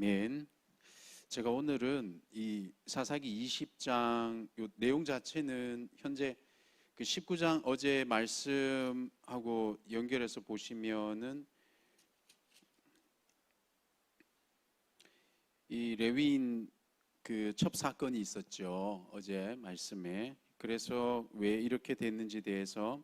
아멘. 제가 오늘은 이 사사기 20장 요 내용 자체는 현재 그 19장 어제 말씀하고 연결해서 보시면은 이 레위인 그 첩 사건이 있었죠. 어제 말씀에. 그래서 왜 이렇게 됐는지 대해서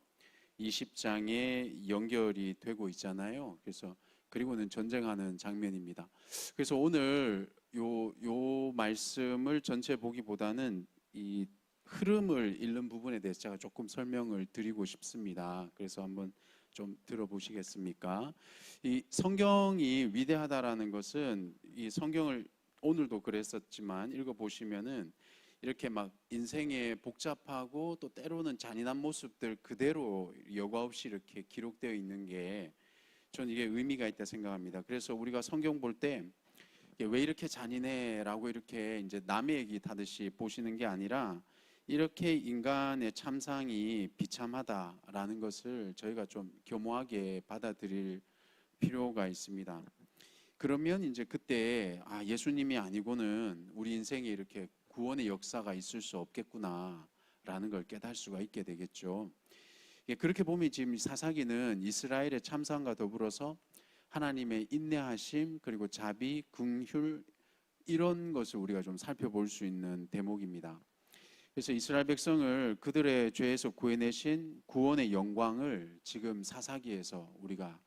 20장에 연결이 되고 있잖아요. 그래서 그리고는 전쟁하는 장면입니다. 그래서 오늘 요, 요 말씀을 전체 보기보다는 이 흐름을 읽는 부분에 대해서 제가 조금 설명을 드리고 싶습니다. 그래서 한번 좀 들어보시겠습니까? 이 성경이 위대하다라는 것은 이 성경을 오늘도 그랬었지만 읽어보시면은 이렇게 막 인생의 복잡하고 또 때로는 잔인한 모습들 그대로 여과 없이 이렇게 기록되어 있는 게 전 이게 의미가 있다 생각합니다. 그래서 우리가 성경 볼 때 왜 이렇게 잔인해라고 이렇게 이제 남의 얘기 타듯이 보시는 게 아니라 이렇게 인간의 참상이 비참하다라는 것을 저희가 좀 교모하게 받아들일 필요가 있습니다. 그러면 이제 그때 아 예수님이 아니고는 우리 인생에 이렇게 구원의 역사가 있을 수 없겠구나라는 걸 깨달을 수가 있게 되겠죠. 예, 그렇게 보면 지금 사사기는 이스라엘의 참상과 더불어서 하나님의 인내하심 그리고 자비, 긍휼 이런 것을 우리가 좀 살펴볼 수 있는 대목입니다. 그래서 이스라엘 백성을 그들의 죄에서 구해내신 구원의 영광을 지금 사사기에서 우리가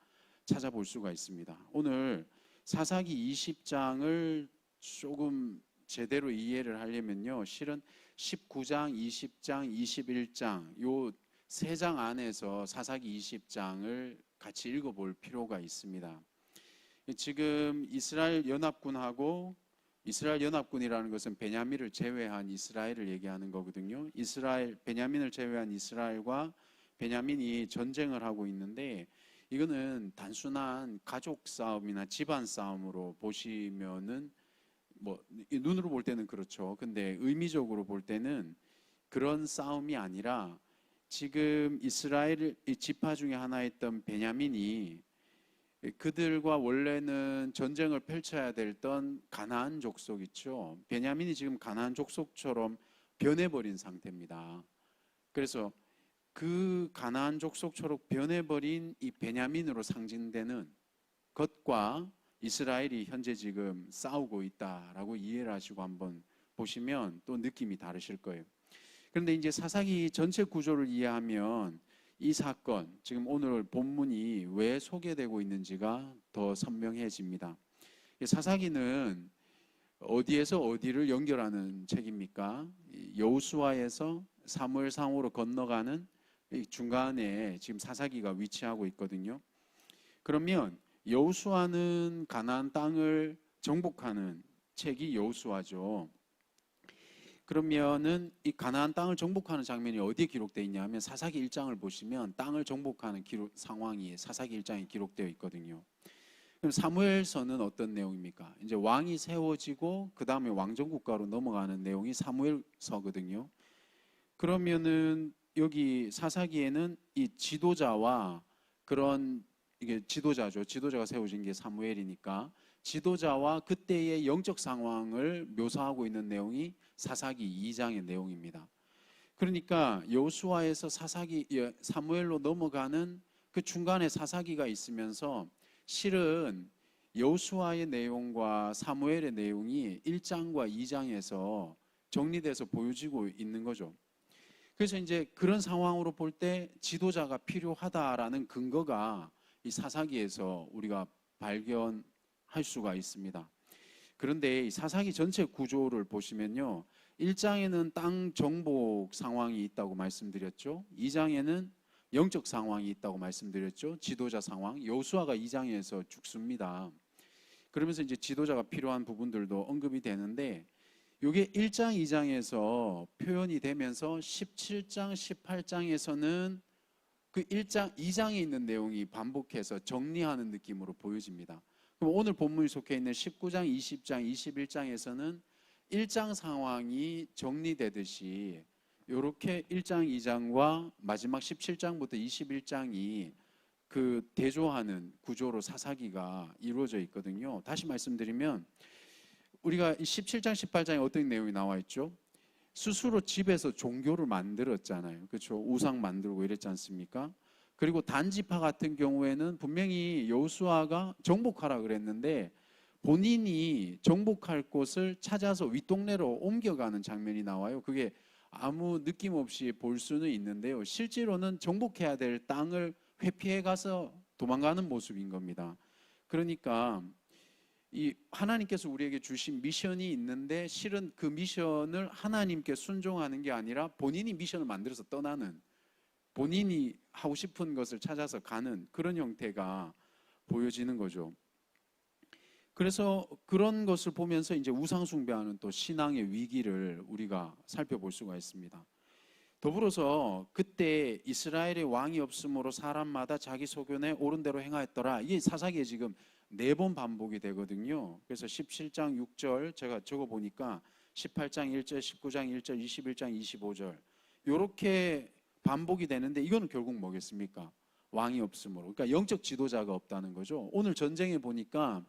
찾아볼 수가 있습니다. 오늘 사사기 20장을 조금 제대로 이해를 하려면요. 실은 19장, 20장, 21장 요 세 장 안에서 사사기 20장을 같이 읽어볼 필요가 있습니다. 지금 이스라엘 연합군하고 이스라엘 연합군이라는 것은 베냐민을 제외한 이스라엘을 얘기하는 거거든요. 이스라엘 베냐민을 제외한 이스라엘과 베냐민이 전쟁을 하고 있는데 이거는 단순한 가족 싸움이나 집안 싸움으로 보시면은 뭐 눈으로 볼 때는 그렇죠. 근데 의미적으로 볼 때는 그런 싸움이 아니라 지금 이스라엘 지파 중에 하나였던 베냐민이 그들과 원래는 전쟁을 펼쳐야 됐던 가나안 족속 있죠. 베냐민이 지금 가나안 족속처럼 변해버린 상태입니다. 그래서 그 가나안 족속처럼 변해버린 이 베냐민으로 상징되는 것과 이스라엘이 현재 지금 싸우고 있다라고 이해를 하시고 한번 보시면 또 느낌이 다르실 거예요. 그런데 이제 사사기 전체 구조를 이해하면 이 사건, 지금 오늘 본문이 왜 소개되고 있는지가 더 선명해집니다. 사사기는 어디에서 어디를 연결하는 책입니까? 여우수아에서 사무엘상으로 건너가는 중간에 지금 사사기가 위치하고 있거든요. 그러면 여우수아는 가나안 땅을 정복하는 책이 여우수아죠. 그러면은 이 가나안 땅을 정복하는 장면이 어디에 기록되어 있냐면 사사기 1장을 보시면 땅을 정복하는 기록, 상황이 사사기 1장에 기록되어 있거든요. 그럼 사무엘서는 어떤 내용입니까? 이제 왕이 세워지고 그 다음에 왕정 국가로 넘어가는 내용이 사무엘서거든요. 그러면은 여기 사사기에는 이 지도자와 그런 이게 지도자죠. 지도자가 세워진 게 사무엘이니까 지도자와 그때의 영적 상황을 묘사하고 있는 내용이 사사기 2장의 내용입니다. 그러니까 여호수아에서 사사기 예, 사무엘로 넘어가는 그 중간에 사사기가 있으면서 실은 여호수아의 내용과 사무엘의 내용이 1장과 2장에서 정리돼서 보여지고 있는 거죠. 그래서 이제 그런 상황으로 볼 때 지도자가 필요하다라는 근거가 이 사사기에서 우리가 발견 할 수가 있습니다. 그런데 이 사사기 전체 구조를 보시면요. 1장에는 땅 정복 상황이 있다고 말씀드렸죠. 2장에는 영적 상황이 있다고 말씀드렸죠. 지도자 상황. 여수아가 2장에서 죽습니다. 그러면서 이제 지도자가 필요한 부분들도 언급이 되는데 이게 1장, 2장에서 표현이 되면서 17장, 18장에서는 그 1장, 2장에 있는 내용이 반복해서 정리하는 느낌으로 보여집니다. 오늘 본문이 속해 있는 19장, 20장, 21장에서는 1장 상황이 정리되듯이 이렇게 1장, 2장과 마지막 17장부터 21장이 그 대조하는 구조로 사사기가 이루어져 있거든요. 다시 말씀드리면 우리가 이 17장 18장에 어떤 내용이 나와 있죠? 스스로 집에서 종교를 만들었잖아요. 그렇죠? 우상 만들고 이랬지 않습니까? 그리고 단지파 같은 경우에는 분명히 여호수아가 정복하라 그랬는데 본인이 정복할 곳을 찾아서 윗동네로 옮겨가는 장면이 나와요. 그게 아무 느낌 없이 볼 수는 있는데요. 실제로는 정복해야 될 땅을 회피해 가서 도망가는 모습인 겁니다. 그러니까 이 하나님께서 우리에게 주신 미션이 있는데 실은 그 미션을 하나님께 순종하는 게 아니라 본인이 미션을 만들어서 떠나는 본인이 하고 싶은 것을 찾아서 가는 그런 형태가 보여지는 거죠. 그래서 그런 것을 보면서 이제 우상숭배하는 또 신앙의 위기를 우리가 살펴볼 수가 있습니다. 더불어서 그때 이스라엘의 왕이 없으므로 사람마다 자기 소견에 옳은 대로 행하였더라. 이게 사사기에 지금 네 번 반복이 되거든요. 그래서 17장 6절 제가 적어 보니까 18장 1절, 19장 1절, 21장 25절 요렇게 반복이 되는데 이거는 결국 뭐겠습니까? 왕이 없으므로. 그러니까 영적 지도자가 없다는 거죠. 오늘 전쟁에 보니까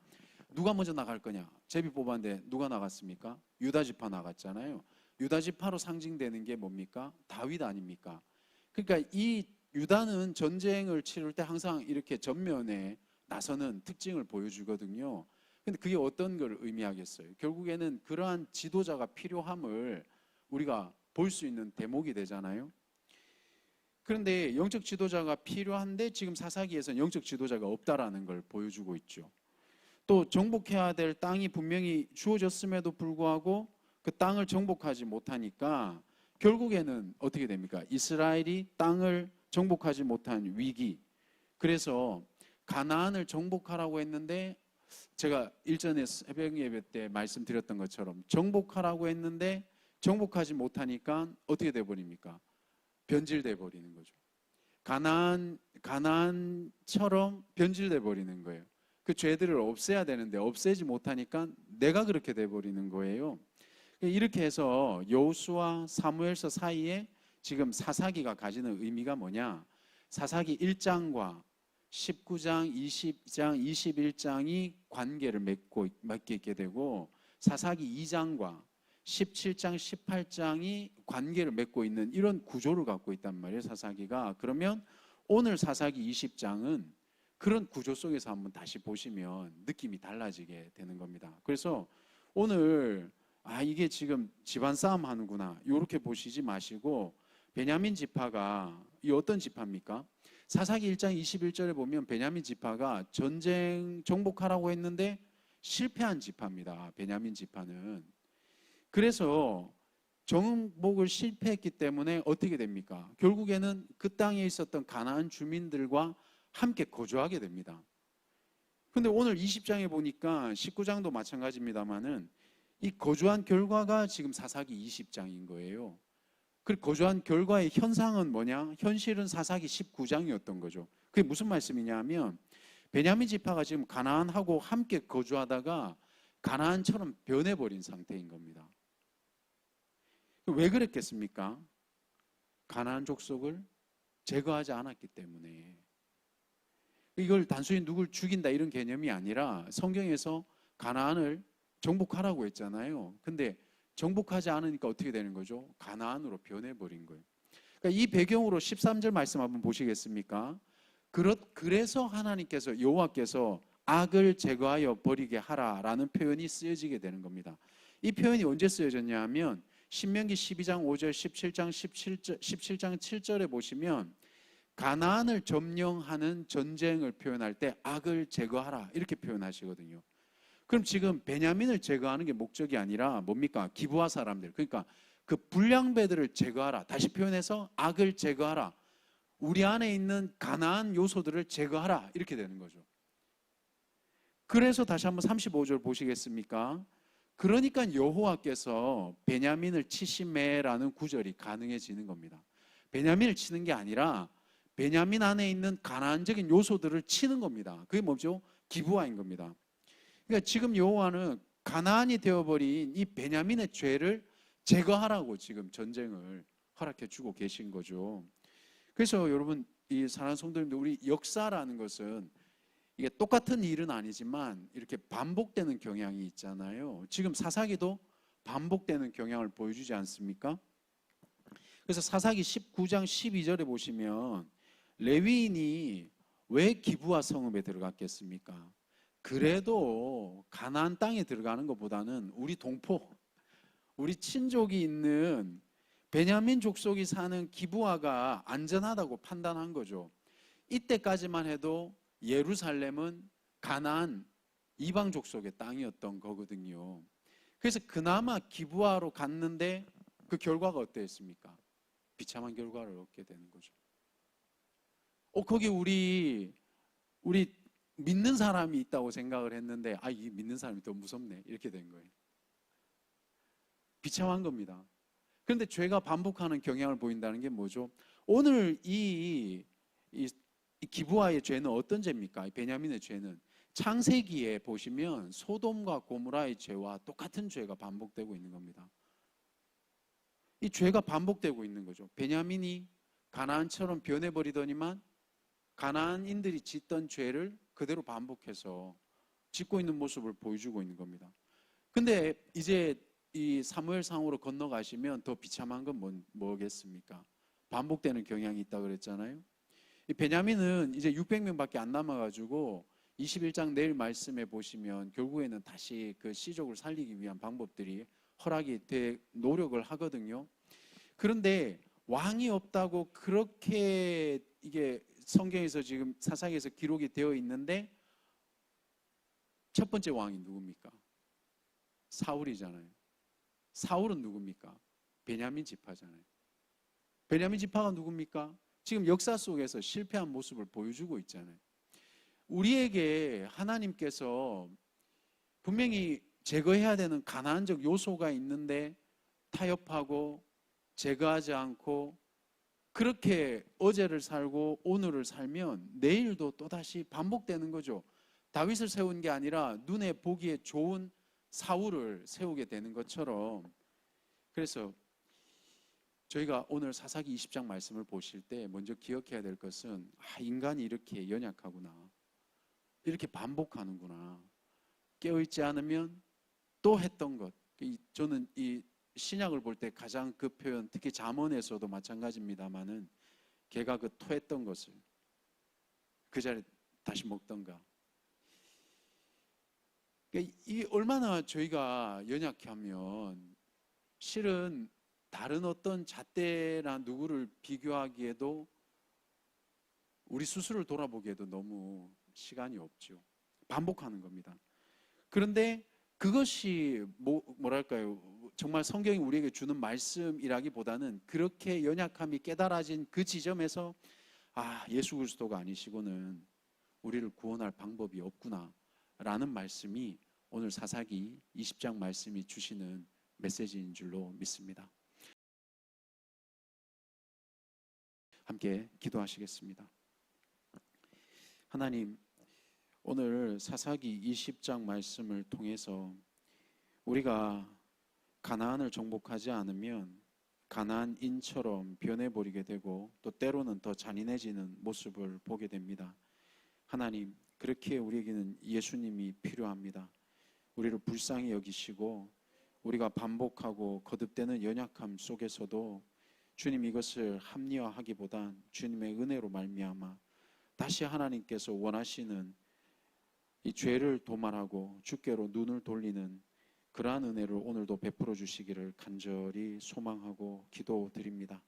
누가 먼저 나갈 거냐? 제비 뽑았는데 누가 나갔습니까? 유다 지파 나갔잖아요. 유다 지파로 상징되는 게 뭡니까? 다윗 아닙니까? 그러니까 이 유다는 전쟁을 치를 때 항상 이렇게 전면에 나서는 특징을 보여주거든요. 근데 그게 어떤 걸 의미하겠어요? 결국에는 그러한 지도자가 필요함을 우리가 볼 수 있는 대목이 되잖아요. 그런데 영적 지도자가 필요한데 지금 사사기에서는 영적 지도자가 없다라는 걸 보여주고 있죠. 또 정복해야 될 땅이 분명히 주어졌음에도 불구하고 그 땅을 정복하지 못하니까 결국에는 어떻게 됩니까? 이스라엘이 땅을 정복하지 못한 위기. 그래서 가나안을 정복하라고 했는데 제가 일전에 새벽 예배 때 말씀드렸던 것처럼 정복하라고 했는데 정복하지 못하니까 어떻게 돼 버립니까? 변질돼 버리는 거죠. 가나안 가나안처럼 변질돼 버리는 거예요. 그 죄들을 없애야 되는데 없애지 못하니까 내가 그렇게 돼 버리는 거예요. 이렇게 해서 여호수아 사무엘서 사이에 지금 사사기가 가지는 의미가 뭐냐? 사사기 1장과 19장, 20장, 21장이 관계를 맺고 맺게 되고 사사기 2장과 17장, 18장이 관계를 맺고 있는 이런 구조를 갖고 있단 말이에요. 사사기가. 그러면 오늘 사사기 20장은 그런 구조 속에서 한번 다시 보시면 느낌이 달라지게 되는 겁니다. 그래서 오늘 아 이게 지금 집안 싸움 하는구나 이렇게 보시지 마시고 베냐민 지파가 이 어떤 지파입니까? 사사기 1장 21절에 보면 베냐민 지파가 전쟁 정복하라고 했는데 실패한 지파입니다. 베냐민 지파는 그래서 정복을 실패했기 때문에 어떻게 됩니까? 결국에는 그 땅에 있었던 가나안 주민들과 함께 거주하게 됩니다. 근데 오늘 20장에 보니까 19장도 마찬가지입니다만은 이 거주한 결과가 지금 사사기 20장인 거예요. 그 거주한 결과의 현상은 뭐냐? 현실은 사사기 19장이었던 거죠. 그게 무슨 말씀이냐면 베냐민 지파가 지금 가나안하고 함께 거주하다가 가나안처럼 변해버린 상태인 겁니다. 왜 그랬겠습니까? 가나안 족속을 제거하지 않았기 때문에 이걸 단순히 누굴 죽인다 이런 개념이 아니라 성경에서 가나안을 정복하라고 했잖아요. 근데 정복하지 않으니까 어떻게 되는 거죠? 가나안으로 변해 버린 거예요. 그러니까 이 배경으로 13절 말씀 한번 보시겠습니까? 그래서 하나님께서 여호와께서 악을 제거하여 버리게 하라라는 표현이 쓰여지게 되는 겁니다. 이 표현이 언제 쓰여졌냐 하면 신명기 12장 5절, 17장 17절, 17장 7절에 보시면 가나안을 점령하는 전쟁을 표현할 때 악을 제거하라 이렇게 표현하시거든요. 그럼 지금 베냐민을 제거하는 게 목적이 아니라 뭡니까? 기부하 사람들. 그러니까 그 불량배들을 제거하라. 다시 표현해서 악을 제거하라. 우리 안에 있는 가나안 요소들을 제거하라. 이렇게 되는 거죠. 그래서 다시 한번 35절 보시겠습니까? 그러니까 여호와께서 베냐민을 치심해라는 구절이 가능해지는 겁니다. 베냐민을 치는 게 아니라 베냐민 안에 있는 가나안적인 요소들을 치는 겁니다. 그게 뭐죠? 기부화인 겁니다. 그러니까 지금 여호와는 가나안이 되어버린 이 베냐민의 죄를 제거하라고 지금 전쟁을 허락해 주고 계신 거죠. 그래서 여러분 이 사랑하는 성도님들 우리 역사라는 것은 이게 똑같은 일은 아니지만 이렇게 반복되는 경향이 있잖아요. 지금 사사기도 반복되는 경향을 보여주지 않습니까? 그래서 사사기 19장 12절에 보시면 레위인이 왜 기부와 성읍에 들어갔겠습니까? 그래도 가나안 땅에 들어가는 것보다는 우리 동포, 우리 친족이 있는 베냐민 족속이 사는 기부아가 안전하다고 판단한 거죠. 이때까지만 해도 예루살렘은 가나안 이방 족속의 땅이었던 거거든요. 그래서 그나마 기부하러 갔는데 그 결과가 어땠습니까? 비참한 결과를 얻게 되는 거죠. 어 거기 우리 우리 믿는 사람이 있다고 생각을 했는데 아 이 믿는 사람이 더 무섭네 이렇게 된 거예요. 비참한 겁니다. 그런데 죄가 반복하는 경향을 보인다는 게 뭐죠? 오늘 이, 이, 이 기부아의 죄는 어떤 죄입니까? 이 베냐민의 죄는 창세기에 보시면 소돔과 고무라의 죄와 똑같은 죄가 반복되고 있는 겁니다. 이 죄가 반복되고 있는 거죠. 베냐민이 가나안처럼 변해버리더니만 가나안인들이 짓던 죄를 그대로 반복해서 짓고 있는 모습을 보여주고 있는 겁니다. 근데 이제 이 사무엘상으로 건너가시면 더 비참한 건 뭐, 뭐겠습니까? 반복되는 경향이 있다 그랬잖아요. 이 베냐민은 이제 600명밖에 안 남아가지고 21장 내일 말씀에 보시면 결국에는 다시 그 시족을 살리기 위한 방법들이 허락이 돼 노력을 하거든요. 그런데 왕이 없다고 그렇게 이게 성경에서 지금 사상에서 기록이 되어 있는데 첫 번째 왕이 누굽니까? 사울이잖아요. 사울은 누굽니까? 베냐민 지파잖아요. 베냐민 지파가 누굽니까? 지금 역사 속에서 실패한 모습을 보여주고 있잖아요. 우리에게 하나님께서 분명히 제거해야 되는 가난적 요소가 있는데 타협하고 제거하지 않고 그렇게 어제를 살고 오늘을 살면 내일도 또다시 반복되는 거죠. 다윗을 세운 게 아니라 눈에 보기에 좋은 사울을 세우게 되는 것처럼 그래서 저희가 오늘 사사기 20장 말씀을 보실 때 먼저 기억해야 될 것은 아, 인간이 이렇게 연약하구나. 이렇게 반복하는구나. 깨어있지 않으면 또 했던 것. 저는 이 신약을 볼 때 가장 그 표현, 특히 잠언에서도 마찬가지입니다만은 걔가 그 토했던 것을 그 자리에 다시 먹던가. 그러니까 이 얼마나 저희가 연약하면 실은 다른 어떤 잣대나 누구를 비교하기에도 우리 스스로를 돌아보기에도 너무 시간이 없죠. 반복하는 겁니다. 그런데 그것이 뭐, 뭐랄까요? 정말 성경이 우리에게 주는 말씀이라기보다는 그렇게 연약함이 깨달아진 그 지점에서 아, 예수 그리스도가 아니시고는 우리를 구원할 방법이 없구나 라는 말씀이 오늘 사사기 20장 말씀이 주시는 메시지인 줄로 믿습니다. 함께 기도하시겠습니다. 하나님, 오늘 사사기 20장 말씀을 통해서 우리가 가나안을 정복하지 않으면 가나안인처럼 변해버리게 되고 또 때로는 더 잔인해지는 모습을 보게 됩니다. 하나님, 그렇게 우리에게는 예수님이 필요합니다. 우리를 불쌍히 여기시고 우리가 반복하고 거듭되는 연약함 속에서도 주님 이것을 합리화하기보단 주님의 은혜로 말미암아 다시 하나님께서 원하시는 이 죄를 도말하고 주께로 눈을 돌리는 그러한 은혜를 오늘도 베풀어 주시기를 간절히 소망하고 기도드립니다.